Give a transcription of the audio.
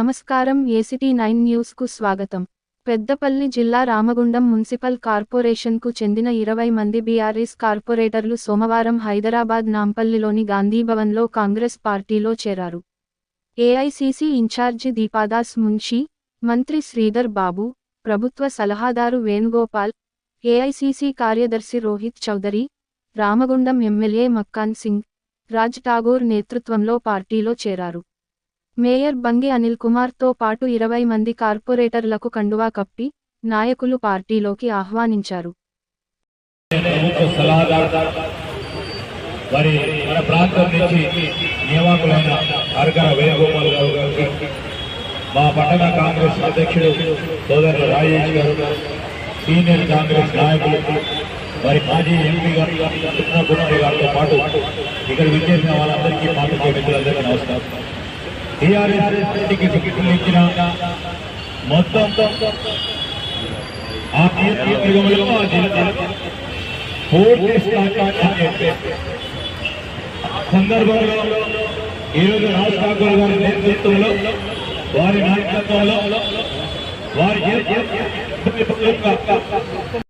నమస్కారం ACT nine న్యూస్కు స్వాగతం. పెద్దపల్లి జిల్లా రామగుండం మున్సిపల్ కార్పొరేషన్కు చెందిన ఇరవై మంది బీఆర్ఎస్ కార్పొరేటర్లు సోమవారం హైదరాబాద్ నాంపల్లిలోని గాంధీభవన్లో కాంగ్రెస్ పార్టీలో చేరారు. ఏఐసీసీ ఇన్ఛార్జి దీపాదాస్ మున్షి మంత్రి శ్రీధర్ బాబు ప్రభుత్వ సలహాదారు వేణుగోపాల్ ఏఐసీసీ కార్యదర్శి రోహిత్ చౌదరి రామగుండం ఎమ్మెల్యే మక్కాన్ సింగ్ రాజ్ ఠాగూర్ నేతృత్వంలో పార్టీలో చేరారు. మేయర్ బంగి అనిల్ కుమార్తో పాటు ఇరవై మంది కార్పొరేటర్లకు కండువా కప్పి నాయకులు పార్టీలోకి ఆహ్వానించారు. మరి మన ప్రాంతం నుంచి నియామకులైన అరకర వేణుగోపాల్ గారు గారికి మా పట్టణ కాంగ్రెస్ అధ్యక్షుడు సోదరుడు రాజేష్ గారు సీనియర్ కాంగ్రెస్ నాయకులు మరి మాజీ ఎంపీ గారు కృష్ణ కుమారి గారితో పాటు ఇక్కడ విచ్చేసిన వాళ్ళందరికీ పాత్రికేయ మిత్రులందరికీ నమస్కారం. టీఆర్ఎస్ పార్టీకి టికెట్లు ఇచ్చిన మొత్తం ఆ నియోజకవర్గంలో ఆ జిల్లాలో పూర్తి స్థాయి సందర్భంలో ఈరోజు రాజ్ ఠాకూర్ గారి నేతృత్వంలో వారి నాయకత్వంలో వారి